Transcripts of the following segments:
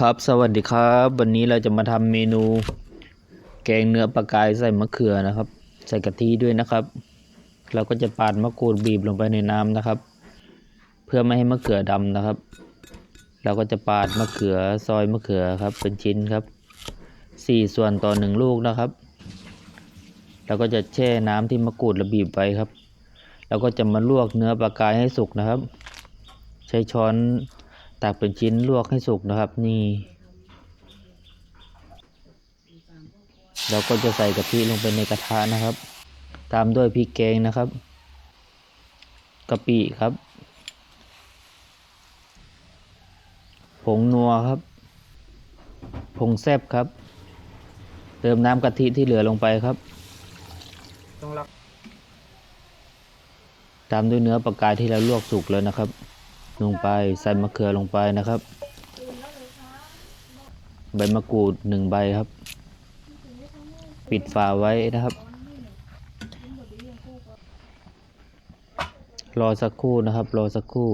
ครับสวัสดีครับ วันนี้เราจะมาทำเมนู แกงเนื้อปลากายใส่มะเขือนะครับ ใส่กะทิด้วยนะครับ เราก็จะปาดมะกรูดบีบลงไปในน้ำนะครับ เพื่อไม่ให้มะเขือดำนะครับ เราก็จะปาดมะเขือซอยมะเขือครับ เป็นชิ้นครับสี่ส่วนต่อหนึ่งลูกนะครับ เราก็จะแช่น้ำที่มะกรูดระบีบไว้ครับ เราก็จะมาลวกเนื้อปลากายให้สุกนะครับ ใช้ช้อน ตักเป็นชิ้นลวกให้สุกนะครับ นี่ เราก็จะใส่กะทิลงไปในกระทะนะครับ ตามด้วยพริกแกงนะครับกะปิครับ ผงนัวครับ ผงแซบครับ เติมน้ำกะทิที่เหลือลงไปครับต้องรับตามด้วยเนื้อปลากายที่เราลวกสุกแล้วนะครับ ลงไปใส่มะเขือลงไปนะครับ ใบมะกรูดหนึ่งใบครับ ปิดฝาไว้นะครับ รอสักครู่นะครับ รอสักครู่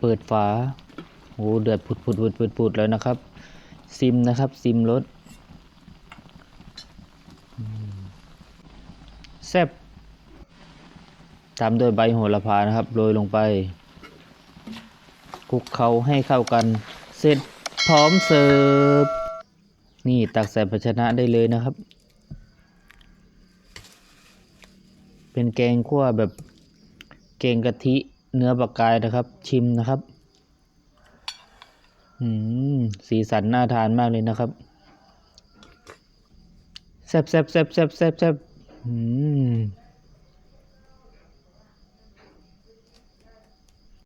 เปิดฝาโอ้เดือดผุดผุดผุดผุดผุดแล้วนะครับ ซิมนะครับซิมรสแซ่บ ตามด้วยใบโหระพานะครับโรยลงไปคลุกเคล้าให้เข้ากัน เสร็จพร้อมเสิร์ฟ นี่ตักใส่ภาชนะได้เลยนะครับ เป็นแกงคั่วแบบแกงกะทิเนื้อปลากายนะครับ ชิมนะครับอืมสีสันน่าทานมากเลยนะครับแซ่บแซ่บแซ่บแซ่บแซ่บแซ่บอืม